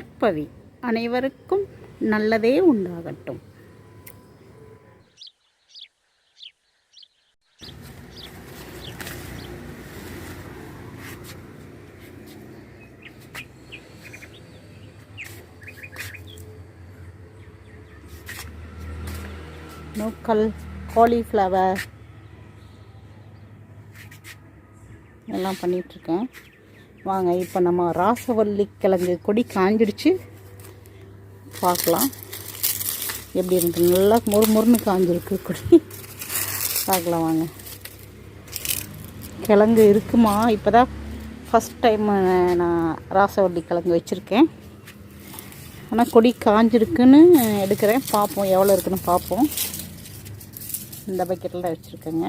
நற்பவி அனைவருக்கும் நல்லதே உண்டாகட்டும். நூக்கல் காலிஃப்ளவர் எல்லாம் பண்ணிகிட்ருக்கேன் வாங்க இப்போ நம்ம ராசவல்லி கிழங்கு கொடி காஞ்சிடுச்சு. பார்க்கலாம். எப்படி இருக்கு? நல்லா மொறு மொறுன்னு காஞ்சிருக்கு கொடி. பார்க்கலாம் வாங்க. கிழங்கு இருக்குமா? இப்போ தான் ஃபஸ்ட் டைம் நான் ராசவல்லி கிழங்கு வச்சுருக்கேன். ஆனால் கொடி காஞ்சிருக்குன்னு எடுக்கிறேன். பார்ப்போம் எவ்வளோ இருக்குன்னு பார்ப்போம். இந்த பக்கெட்டில் வச்சுருக்கேங்க.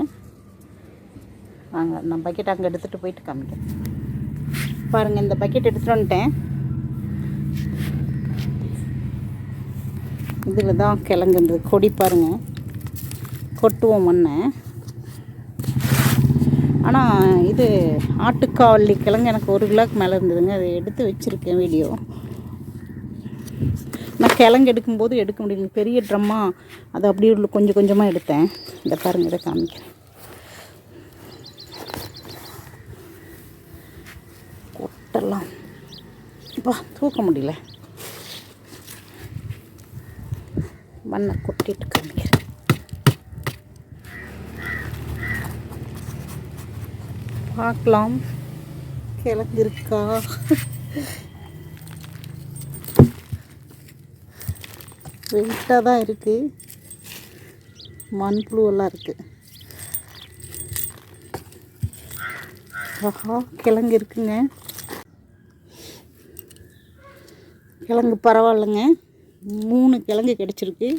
வாங்க நான் பக்கெட் அங்கே எடுத்துகிட்டு போயிட்டு காமிக்கிறேன். பாருங்கள் இந்த பக்கெட் எடுத்துகிட்டு வந்துட்டேன். இதில் தான் கிழங்குன்றது கொடி பாருங்கள் கொட்டுவோம் மண்ணை. ஆனால் இது ஆட்டுக்காவல்லி கிழங்கு எனக்கு ஒரு கிலோக்கு மேலே இருந்ததுங்க. அதை எடுத்து வச்சுருக்கேன் வீடியோ. நான் கிழங்கு எடுக்கும்போது எடுக்க முடியல. பெரிய ட்ரம்மாக அதை அப்படியே உள்ள கொஞ்சம் கொஞ்சமாக எடுத்தேன். இந்த பாருங்க இதை காமிக்கிறேன். கொட்டெல்லாம் இப்போ தூக்க முடியல. மண்ணை கொட்டிட்டு காமிக்கிறேன் பார்க்கலாம். கிழங்கு இருக்கா? வெயிட்டாக தான் இருக்குது மண்புழுவெல்லாம் இருக்குது ஆஹா கிழங்கு இருக்குங்க. கிழங்கு பரவாயில்லைங்க. மூணு கிழங்கு கிடச்சிருக்கு.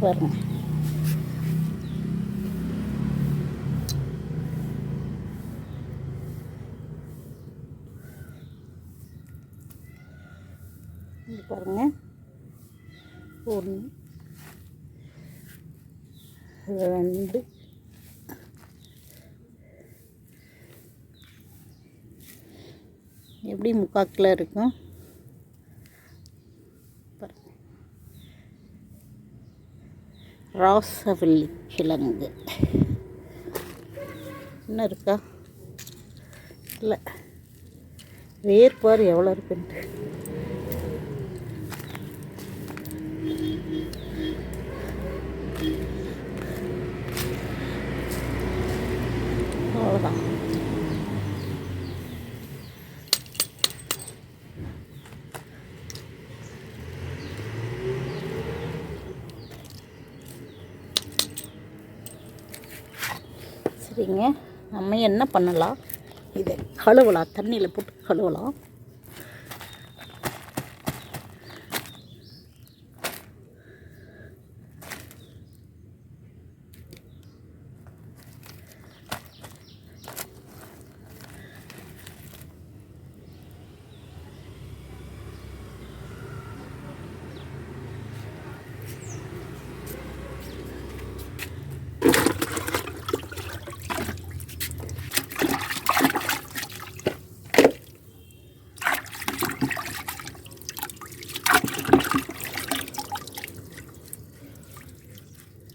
பாருங்க. பாருங்க. ஒன்று ரெண்டு எப்படி முக்காக்கில் இருக்கும்? ராசவல்லி கிழங்கு என்ன இருக்கா? இல்லை. வேர்பார் எவ்வளோ இருக்குன்ட்டு. சரிங்க நம்ம என்ன பண்ணலாம்? இதை கழுவலாம் தண்ணியில் போட்டு கழுவலாம்.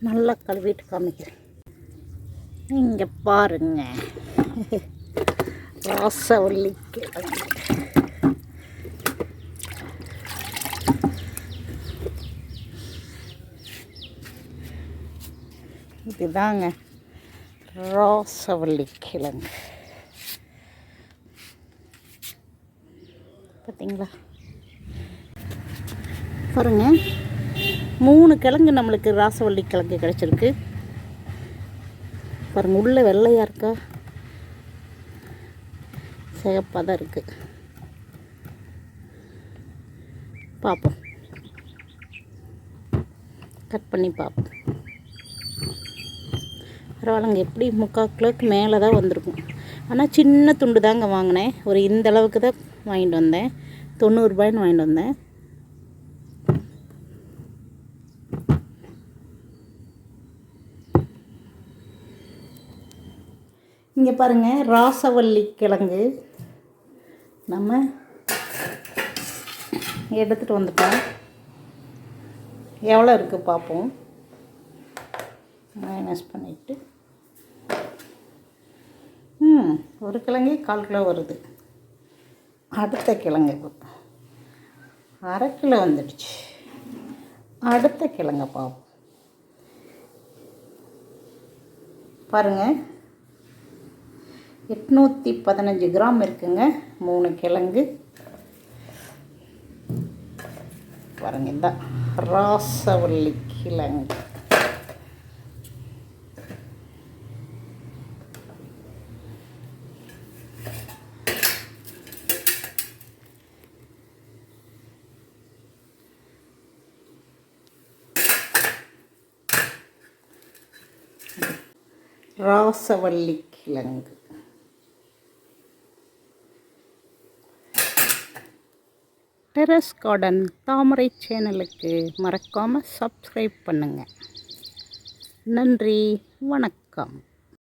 நல்லா கழுவிட்டு காமிக்கிறேன். இங்கே பாருங்க. ராசவல்லிக்கு இதுதாங்க ராசவல்லி கிழங்கு. பார்த்தீங்களா பாருங்க. மூணு கிழங்கு நம்மளுக்கு ராசவல்லி கிழங்கு கிடச்சிருக்கு. பாருங்க உள்ளே வெள்ளையாக இருக்கா? சிகப்பாக தான் இருக்குது பார்ப்போம் கட் பண்ணி பார்ப்போம் பரவாயில்லைங்க எப்படி முக்கால் கிலோக்கு மேலே தான் வந்திருக்கும். ஆனால் சின்ன துண்டு தாங்க வாங்கினேன். ஒரு இந்த அளவுக்கு தான் வாங்கிட்டு வந்தேன். தொண்ணூறுபாய்ன்னு வாங்கிட்டு வந்தேன். இங்கே பாருங்கள் ராசவல்லி கிழங்கு. நம்ம எடுத்துகிட்டு வந்துட்டோம். எவ்வளோ இருக்குது பார்ப்போம் மைனஸ் பண்ணிவிட்டு ம் ஒரு கிழங்கு கால் கிலோ வருது. அடுத்த கிழங்கு அரை கிலோ வந்துடுச்சு. அடுத்த கிழங்க பார்ப்போம் பாருங்கள் எட்நூற்றி பதினஞ்சு கிராம் இருக்குங்க. மூணு கிழங்கு. பாருங்க இந்த ராசவள்ளி கிழங்கு. ராசவள்ளி கிழங்கு. டெரஸ் கார்டன் தாமரை சேனலுக்கு மறக்காமல் சப்ஸ்கிரைப் பண்ணுங்கள் நன்றி வணக்கம்.